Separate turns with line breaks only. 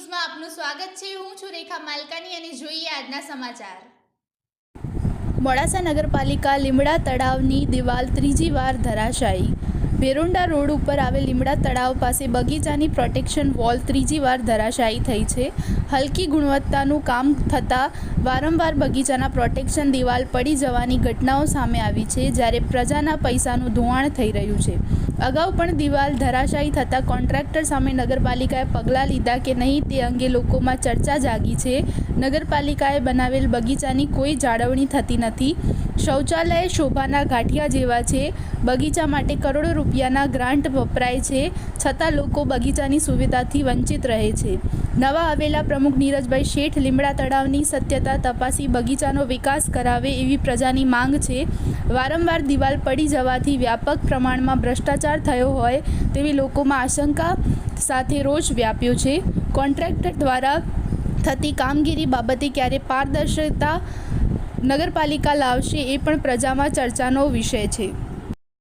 સ્વાગત છે. હું છું રેખા માલકાની અને જોઈએ આજના સમાચાર.
મોડાસા નગરપાલિકા લીમડા તળાવની દિવાલ ત્રીજી વાર ધરાશાયી. ભેરોંડા રોડ ઉપર આવેલ લીમડા તળાવ પાસે બગીચાની પ્રોટેક્શન વોલ ત્રીજી વાર ધરાશાયી થઈ છે. હલકી ગુણવત્તાનું કામ થતાં વારંવાર બગીચાના પ્રોટેક્શન દિવાલ પડી જવાની ઘટનાઓ સામે આવી છે, જ્યારે પ્રજાના પૈસાનું ધોવાણ થઈ રહ્યું છે. અગાઉ પણ દિવાલ ધરાશાયી થતાં કોન્ટ્રાક્ટર સામે નગરપાલિકાએ પગલાં લીધા કે નહીં તે અંગે લોકોમાં ચર્ચા જાગી છે. નગરપાલિકાએ બનાવેલ બગીચાની કોઈ જાળવણી થતી નથી. શૌચાલય શોભાના ગાંઠિયા જેવા છે. બગીચા માટે કરોડો રૂપિયાના ગ્રાન્ટ વપરાય છે. છતાં લોકો બગીચાની સુવિધાથી વંચિત રહે છે. નવા આવેલા પ્રમુખ નીરજભાઈ શેઠ લીમડા તળાવની સત્યતા તપાસી બગીચાનો વિકાસ કરાવે એવી પ્રજાની માંગ છે. વારંવાર દિવાલ પડી જવાથી વ્યાપક પ્રમાણમાં ભ્રષ્ટાચાર થયો હોય તેવી લોકોમાં આશંકા સાથે રોષ વ્યાપ્યો છે. કોન્ટ્રાક્ટર દ્વારા થતી કામગીરી બાબતે ક્યારે પારદર્શકતા નગરપાલિકા લાવશે એ પણ પ્રજામાં ચર્ચાનો વિષય છે.